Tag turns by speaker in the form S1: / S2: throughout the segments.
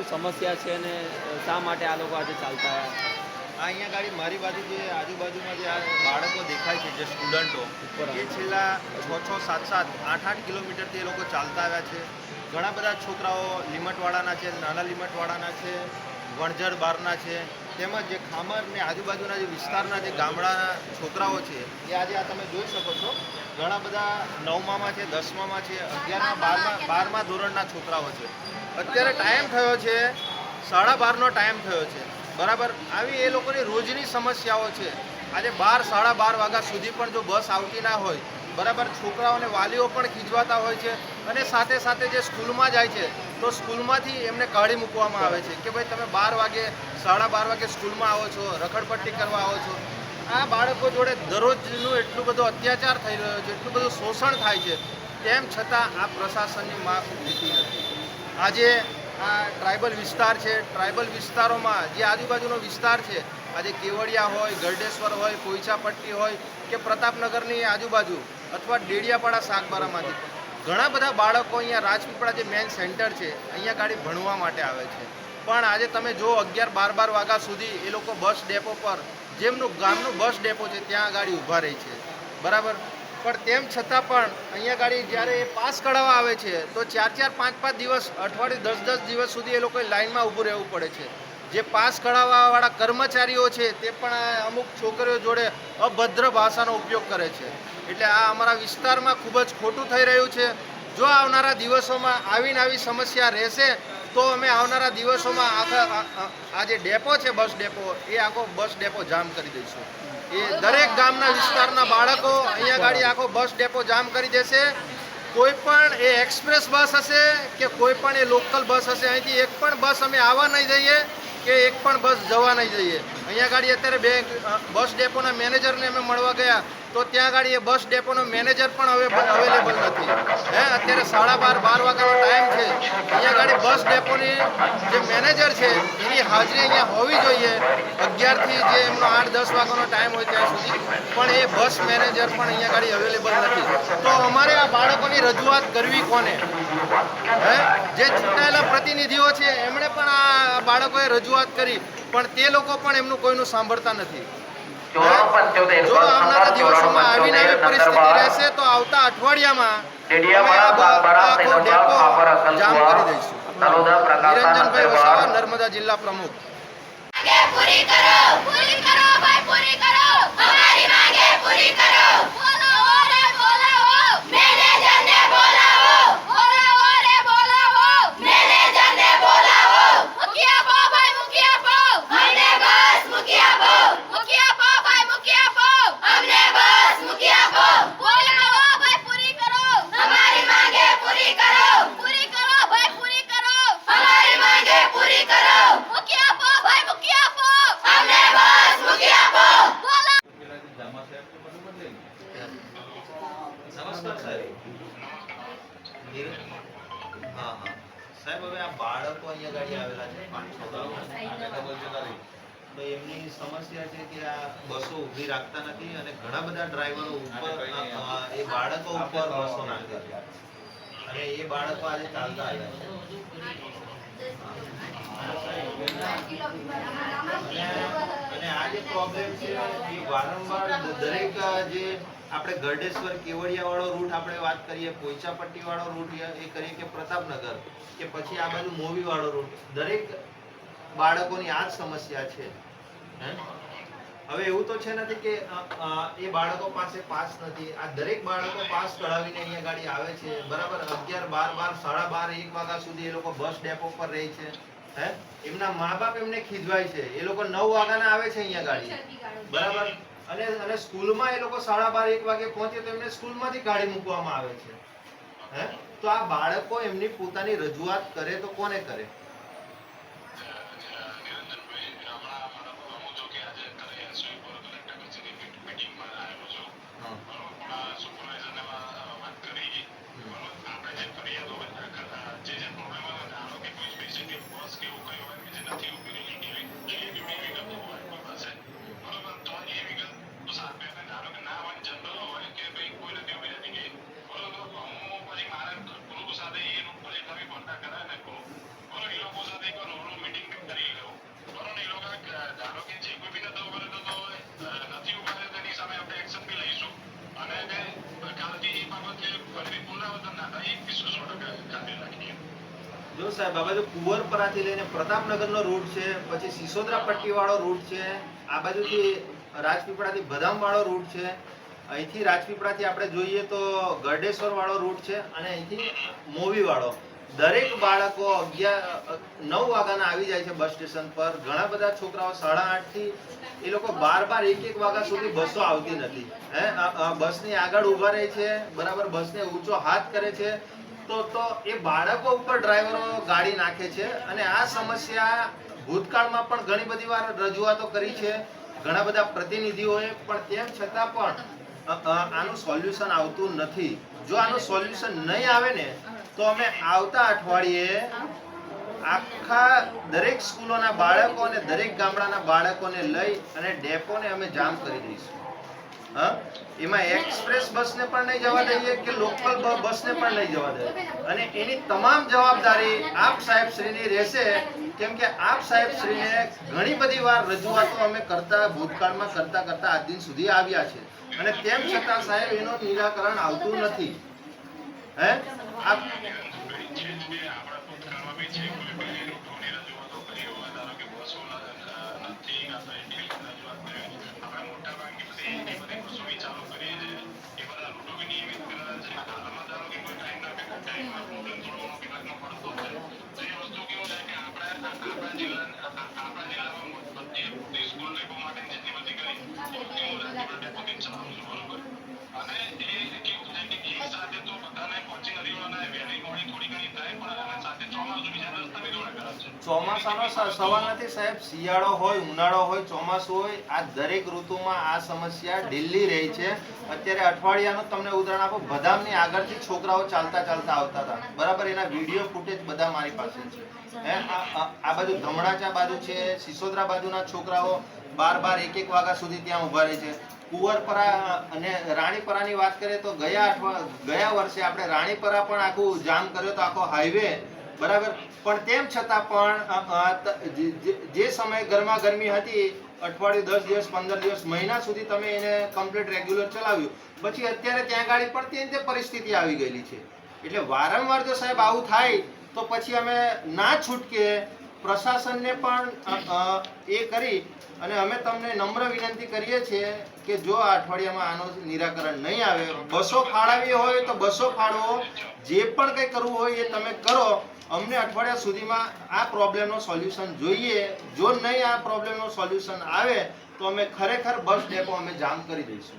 S1: શું સમસ્યા છે અને શા માટે આ લોકો આજે ચાલતા આવ્યા?
S2: આ અહીંયા ગાડી મારી બાજુ જે આજુબાજુમાં જે આ બાળકો દેખાય છે જે સ્ટુડન્ટો એ છેલ્લા છ છ સાત સાત આઠ આઠ કિલોમીટરથી એ લોકો ચાલતા આવ્યા છે. ઘણા બધા છોકરાઓ લિમટવાળાના છે નાના લિમટવાળાના છે વણઝર બારના છે તેમજ જે ખામર ને આજુબાજુના જે વિસ્તારના જે ગામડાના છોકરાઓ છે એ આજે આ તમે જોઈ શકો છો. ઘણા બધા નવમામાં છે દસમામાં છે અગિયારમાં બારમા બારમા ધોરણના છોકરાઓ છે. અત્યારે ટાઈમ થયો છે, સાડા બારનો ટાઈમ થયો છે. બરાબર? આવી એ લોકોની રોજની સમસ્યાઓ છે. આજે બાર, સાડા બાર વાગ્યા સુધી પણ જો બસ આવતી ના હોય, બરાબર? છોકરાઓને વાલીઓ પણ ખીજવાતા હોય છે અને સાથે સાથે જે સ્કૂલમાં જાય છે, તો સ્કૂલમાંથી એમને કાઢી મૂકવામાં આવે છે કે ભાઈ, તમે બાર વાગે, સાડા બાર વાગે સ્કૂલમાં આવો છો, રખડપટ્ટી કરવા આવો છો. આ બાળકો જોડે દરરોજનું એટલું બધું અત્યાચાર થઈ રહ્યો છે, એટલું બધું શોષણ થાય છે, તેમ છતાં આ પ્રશાસનની માફ નથી. આજે આ ટ્રાઇબલ વિસ્તાર છે. ટ્રાઇબલ વિસ્તારોમાં જે આજુબાજુનો વિસ્તાર છે, આજે કેવડિયા હોય, ગરડેશ્વર હોય પોઈચા પટ્ટી હોય કે પ્રતાપનગરની આજુબાજુ અથવા ડેડિયાપાડા શાકબારામાંથી ઘણા બધા બાળકો અહીંયા રાજપીપળા જે મેઇન સેન્ટર છે, અહીંયા ગાડી ભણવા માટે આવે છે. પણ આજે તમે જો અગિયાર બાર બાર વાગ્યા સુધી એ લોકો બસ ડેપો પર, જેમનું ગામનું બસ ડેપો છે, ત્યાં ગાડી ઊભા રહી છે. બરાબર? પણ તેમ છતાં પણ અહીંયા ગાડી જ્યારે એ પાસ કઢાવવા આવે છે, તો ચાર ચાર પાંચ પાંચ દિવસ, અઠવાડિયે દસ દસ દિવસ સુધી એ લોકોએ લાઇનમાં ઊભું રહેવું પડે છે. જે પાસ કઢાવવાવાળા કર્મચારીઓ છે, તે પણ અમુક છોકરીઓ જોડે અભદ્ર ભાષાનો ઉપયોગ કરે છે. એટલે આ અમારા વિસ્તારમાં ખૂબ જ ખોટું થઈ રહ્યું છે. જો આવનારા દિવસોમાં આવીને આવી સમસ્યા રહેશે, તો અમે આવનારા દિવસોમાં આખા આ- જે ડેપો છે, બસ ડેપો, એ આખો બસ ડેપો જામ કરી દઈશું. એ દરેક ગામના વિસ્તારના બાળકો અહીંયા ગાડી આખો બસ ડેપો જામ કરી દેશે. કોઈ પણ એ એક્સપ્રેસ બસ હશે કે કોઈ પણ એ લોકલ બસ હશે, અહીંથી એક પણ બસ અમે આવવા નહીં જઈએ કે એક પણ બસ જવા નહીં જઈએ. અહીંયા ગાડી અત્યારે બે બસ ડેપોના મેનેજરને અમે મળવા ગયા તો ત્યાં ગાડી એ બસ ડેપોનો મેનેજર પણ હવે અવેલેબલ નથી. હે, અત્યારે સાડા બાર બાર વાગ્યાનો ટાઈમ છે. અહીંયા ગાડી બસ ડેપોની જે મેનેજર છે, એની હાજરી અહીંયા હોવી જોઈએ. અગિયારથી જે એમનો આઠ, દસ વાગ્યાનો ટાઈમ હોય ત્યાં સુધી. પણ એ બસ મેનેજર પણ અહીંયા ગાડી અવેલેબલ નથી. તો અમારે આ આવી રજૂઆત કરવી કોને? હે? જે ચૂંટાયેલા પ્રતિનિધિઓ છે એમણે પણ આ બાળકોએ રજૂઆત કરી પણ તે લોકો પણ એમનું કોઈનું સાંભળતા નથી. જો આવનારા દિવસોમાં આવીને આવી પરિસ્થિતિ રહેશે તો આવતા અઠવાડિયામાં જામ કરી દઈશું. નિરંજનભાઈ નર્મદા જિલ્લા પ્રમુખ. હા હા. સાહેબ હવે આ બાળકો અહીંયા ગાડી આવેલા છે પાંચ છ બાળકો. તો એમની સમસ્યા છે કે આ બસો ઊભી રાખતા નથી અને ઘણા બધા ડ્રાઈવરો ઉપર એ બાળકો ઉપર બસો નાખે છે. અને વારંવાર દરેક જે આપણે ગરડેશ્વર કેવડિયા વાળો રૂટ આપણે વાત કરીએ પોઈચા પટ્ટી વાળો રૂટ એ કરીએ કે પ્રતાપનગર, કે પછી આ બાજુ મોવી વાળો રૂટ દરેક બાળકોની આ જ સમસ્યા છે હે? હવે એવું તો છે નથી કે એ બાળકો પાસે પાસ નથી. આ દરેક બાળકો પાસ કઢાવીને અહીંયા ગાડી આવે છે. બરાબર અગિયાર બાર બાર સાડા બાર એક વાગ્યા સુધી એ લોકો બસ ડેપો પર રહે છે. હે? એમના મા બાપ એમને ખીજવાય છે. એ લોકો નવ વાગ્યાના આવે છે અહીંયા ગાડી. બરાબર? અને અને સ્કૂલમાં એ લોકો સાડા બાર એક વાગે પહોંચે તો એમને સ્કૂલમાંથી કાઢી મૂકવામાં આવે છે. હે? તો આ બાળકો એમની પોતાની રજૂઆત કરે તો કોને કરે? જો સાહેબ, આ બાજુ કુંવરપરાથી લઈને પ્રતાપનગરનો રૂટ છે, પછી સિસોદરા પટ્ટીવાળો રૂટ છે, આ બાજુથી રાજપીપળાથી બદામવાળો રૂટ છે. અહીંથી રાજપીપળાથી આપણે જોઈએ તો ગરડેશ્વરવાળો રૂટ છે અને અહીંથી મોવીવાળો. દરેક બાળકો અગિયાર નવ વાગ્યાના આવી જાય છે બસ સ્ટેશન પર. ઘણા બધા છોકરાઓ સાડા આઠથી એ લોકો બાર બાર એક એક વાગ્યા સુધી બસો આવતી નથી. હે? બસની આગળ ઊભા રહે છે, બરાબર બસને ઊંચો હાથ કરે છે. તો તો એ બાળકો ઉપર ડ્રાઈવરો ગાડી નાખે છે અને આ સમસ્યા ભૂતકાળમાં પણ ઘણી બધી વાર રજૂઆતો કરી છે. ઘણા બધા પ્રતિનિધિઓએ પણ તેમ છતાં પણ આનું સોલ્યુશન આવતું નથી. જો આનું સોલ્યુશન નહીં આવે ને તો અમે આવતા અઠવાડિયે આખા દરેક સ્કૂલોના બાળકો અને દરેક ગામડાના બાળકોને લઈ અને ડેપોને અમે જામ કરી દઈશું. હા? એમાં એક્સપ્રેસ બસને પણ નહીં જવા દઈએ કે લોકલ બસને પણ નહીં જવા દઈએ? અને એની તમામ જવાબદારી આપ સાહેબ શ્રીની રહેશે. કેમ કે આપ સાહેબ શ્રીને ઘણી બધી વાર રજૂઆતો અમે કરતા, ભૂતકાળમાં કરતા કરતા આજ દિન સુધી આવ્યા છે. અને તેમ છતાં સાહેબ એનું નિરાકરણ આવતું નથી. હે ચોમાસાનો સવાલ નથી સાહેબ. શિયાળો હોય, ઉનાળો હોય, ચોમાસું હોય, આ દરેક ઋતુમાં આ સમસ્યા ઢીલી રહી છે. અત્યારે અઠવાડિયાનું તમને ઉદાહરણ આપો. બદામની આગળથી છોકરાઓ ચાલતા ચાલતા આવતા હતા. બરાબર? એના વીડિયો ફૂટેજ બધા મારી પાસે છે. હે? આ બાજુ ધમણાચા બાજુ છે, સિસોદરા બાજુના છોકરાઓ બાર બાર, એક એક વાગ્યા સુધી ત્યાં ઊભા રહે છે. કુંવરપરા અને રાણીપરાની વાત કરીએ તો ગયા અઠવા, ગયા વર્ષે આપણે રાણીપરા પણ આખું જામ કર્યો તો આખો હાઈવે બરાબર? પણ તેમ છતાં પણ જે- સમયે ગરમા ગરમી હતી, અઠવાડિયું દસ દિવસ, પંદર દિવસ, મહિના સુધી તમે એને કમ્પ્લીટ રેગ્યુલર ચલાવ્યું. પછી અત્યારે ત્યાં ગાડી પણ તે પરિસ્થિતિ આવી ગયેલી છે. એટલે વારંવાર જો સાહેબ આવું થાય, તો પછી અમે ના છૂટકે પ્રશાસનને પણ એ કરી અને અમે તમને નમ્ર વિનંતી કરીએ છીએ કે જો આ અઠવાડિયામાં આનું નિરાકરણ નહીં આવે, બસો ફાળવી હોય તો બસો ફાળવો. જે પણ કંઈ કરવું હોય એ તમે કરો. અમને અઠવાડિયા સુધીમાં આ પ્રોબ્લેમનો સોલ્યુશન જોઈએ. જો નહીં આ પ્રોબ્લેમનો સોલ્યુશન આવે તો અમે ખરેખર બસ ડેપો અમે જામ કરી દઈશું.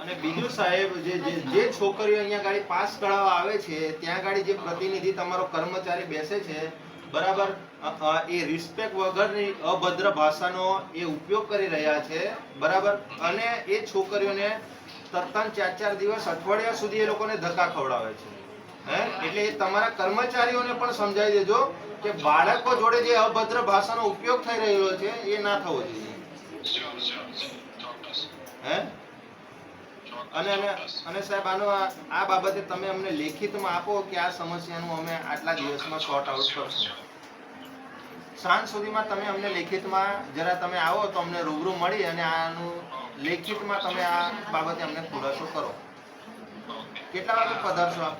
S2: અને બીજું સાહેબ, જે જે છોકરીઓ અહીંયા ગાડી પાસ કરાવવા આવે છે, ત્યાં ગાડી જે પ્રતિનિધિ તમારો કર્મચારી બેસે છે, બરાબર એ રિસ્પેક્ટ વગરની અભદ્ર ભાષાનો એ ઉપયોગ કરી રહ્યા છે, બરાબર? અને એ છોકરીઓને તત્તન ચાર ચાર દિવસ અઠવાડિયા સુધી એ લોકોને ધક્કા ખવડાવે છે. હે? એટલે એ તમારા કર્મચારીઓને પણ સમજાવી દેજો કે બાળકો જોડે જે અભદ્ર ભાષાનો ઉપયોગ થઈ રહ્યો છે, એ ના થવો જોઈએ. હે? અને અને સાહેબ, આનો આ બાબતે તમે અમને લેખિતમાં આપો કે આ સમસ્યાનું અમે આટલા દિવસમાં સોર્ટ આઉટ કરશું. સાંજ સુધીમાં તમે અમને લેખિતમાં જરા તમે આવો તો અમને રૂબરૂ મળી અને આનું લેખિતમાં તમે આ બાબતે અમને ખુલાસો કરો. કેટલા વાગે પધારશો આપ?